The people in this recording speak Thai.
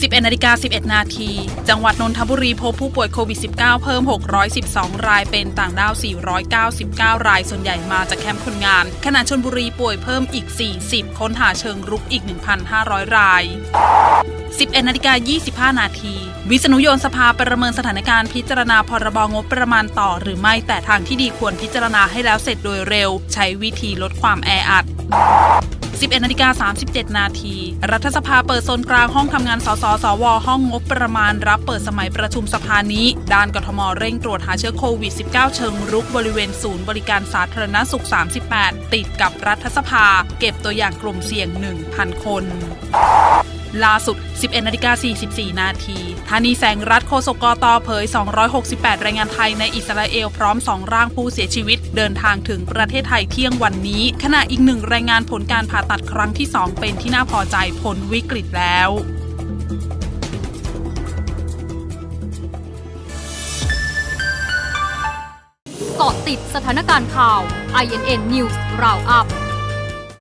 11นาฬิกา11 นาที จังหวัดนนทบุรีพบผู้ป่วยโควิด -19 เพิ่ม 612 รายเป็นต่างด้าว 499 ราย ส่วนใหญ่มาจากแคมป์คนงาน ขณะชนบุรีป่วยเพิ่มอีก 40 ค้นหาเชิงรุกอีก 1,500 ราย 11นาฬิกา25 นาที วิษณุโยนสภาประเมินสถานการณ์พิจารณาพรบงบประมาณต่อหรือไม่แต่ทางที่ดีควรพิจารณาให้แล้วเสร็จโดยเร็ว ใช้วิธีลดความแออัด 11นาฬิกา37 นาที รัฐสภาเปิดโซนกลางห้องทำงานสสสว ห้องงบประมาณรับเปิดสมัยประชุมสภานี้ ด้านกทมเร่งตรวจหาเชื้อโควิด -19 เชิงรุกบริเวณศูนย์บริการสาธารณสุข 38 ติดกับรัฐสภา เก็บตัวอย่างกลุ่มเสี่ยง 1,000 คน ล่าสุด 11นาฬิกา44 นาทีธานีแสงรัฐโฆษกกตเผย 268 แรงงานไทยในอิสราเอลพร้อม 2 ร่างผู้เสียชีวิต เดินทางถึงประเทศไทยเที่ยงวันนี้ ขณะอีกหนึ่งแรายงานผลการผ่าตัดครั้งที่ 2 เป็นที่น่าพอใจพ้นวิกฤตแล้วเกาะติดสถานการณ์ข่าว INN News Roundup